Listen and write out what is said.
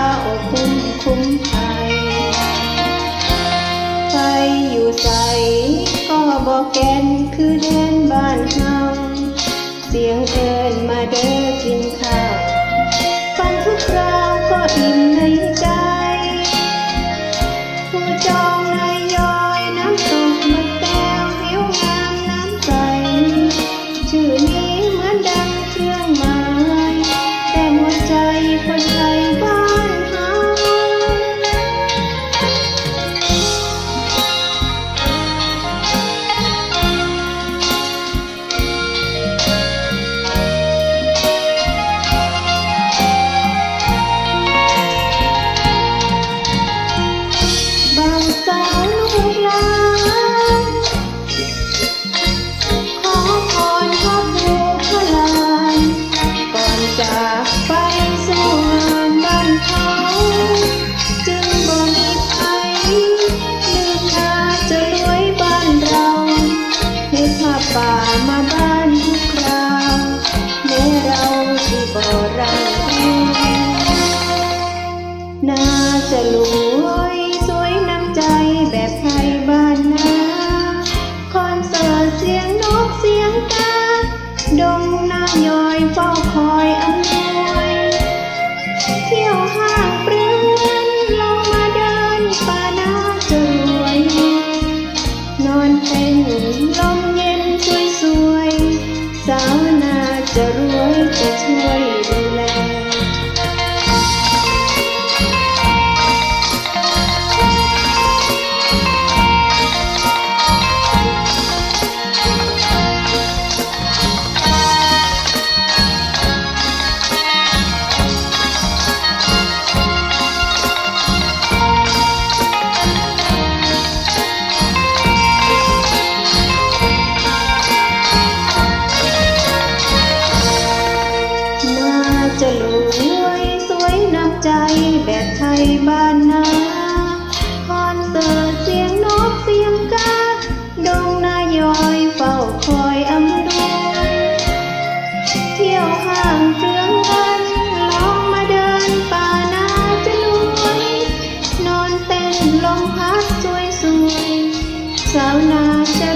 าอบคุ้มคุ้มไทยไปอยู่ใสก็บอกแกนคือแดนบ้านเฮาเสียงเอิญมาเด้อกินข้าวฟังทุกคราวก็อิ่มในใจ ผู้จองนายย้อยน้ำตกมาแต้วหิวงามน้ำใสชื่อนี้ 我怎么 เสียงนกเสียงกาดงนาย่อยเฝ้าคอยอำนวย เที่ยวห้างเปร So I?